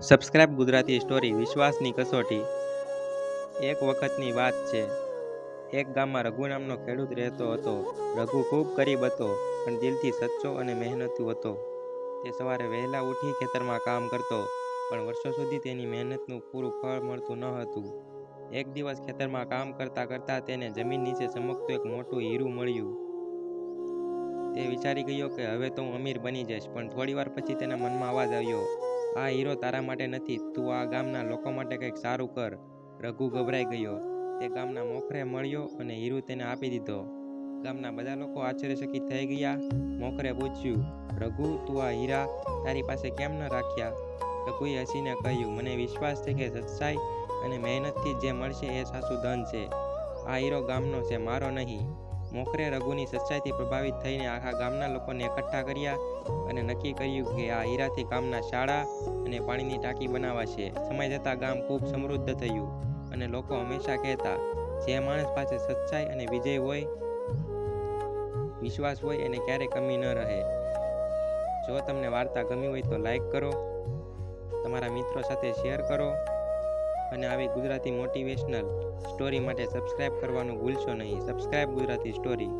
Subscribe Gujarati story વિશ્વાસની કસોટી. એક વખતની વાત છે. એક ગામમાં રઘુ નામનો ખેડૂત રહેતો હતો. રઘુ ખૂબ ગરીબ હતો, પણ દિલથી સચ્ચો અને મહેનતુ હતો. તે સવારે વહેલા ઉઠી ખેતરમાં કામ કરતો, પણ વર્ષો સુધી તેની મહેનતનું પૂરું ફળ મળતું ન હતું. એક દિવસ ખેતરમાં કામ કરતા કરતા તેને જમીન નીચે ચમકતું એક મોટું હીરું મળ્યું. તે વિચારી ગયો કે હવે તો હું અમીર બની જઈશ, પણ થોડી વાર પછી તેના મનમાં અવાજ આવ્યો. આ હીરો તારા માટે નથી, તું આ ગામના લોકો માટે કંઈક સારું કર. રઘુ ગભરાઈ ગયો. તે ગામના મોખરે મળ્યો અને હીરો તેને આપી દીધો. ગામના બધા લોકો આશ્ચર્યચકિત થઈ ગયા. મોખરે પૂછ્યું, રઘુ, તું આ હીરા તારી પાસે કેમ ન રાખ્યા? રઘુએ હસીને કહ્યું, મને વિશ્વાસ છે કે સચ્ચાઈ અને મહેનતથી જે મળશે એ સાસુ ધન છે. આ હીરો ગામનો છે, મારો નહીં. મોખરે રઘુની સચ્ચાઈથી પ્રભાવિત થઈને આખા ગામના લોકોને એકઠા કર્યા અને નક્કી કર્યું કે આ હીરાથી ગામના શાળા અને પાણીની ટાંકી બનાવાશે. સમય જતાં ગામ ખૂબ સમૃદ્ધ થયું અને લોકો હંમેશા કહેતા, જે માણસ પાસે સચ્ચાઈ અને વિજય હોય, વિશ્વાસ હોય, એને ક્યારેય કમી ન રહે. જો તમને વાર્તા ગમી હોય તો લાઈક કરો, તમારા મિત્રો સાથે શેર કરો અને આવી ગુજરાતી મોટિવેશનલ સ્ટોરી માટે સબસ્ક્રાઇબ કરવાનું ભૂલશો નહીં. Subscribe Gujarati story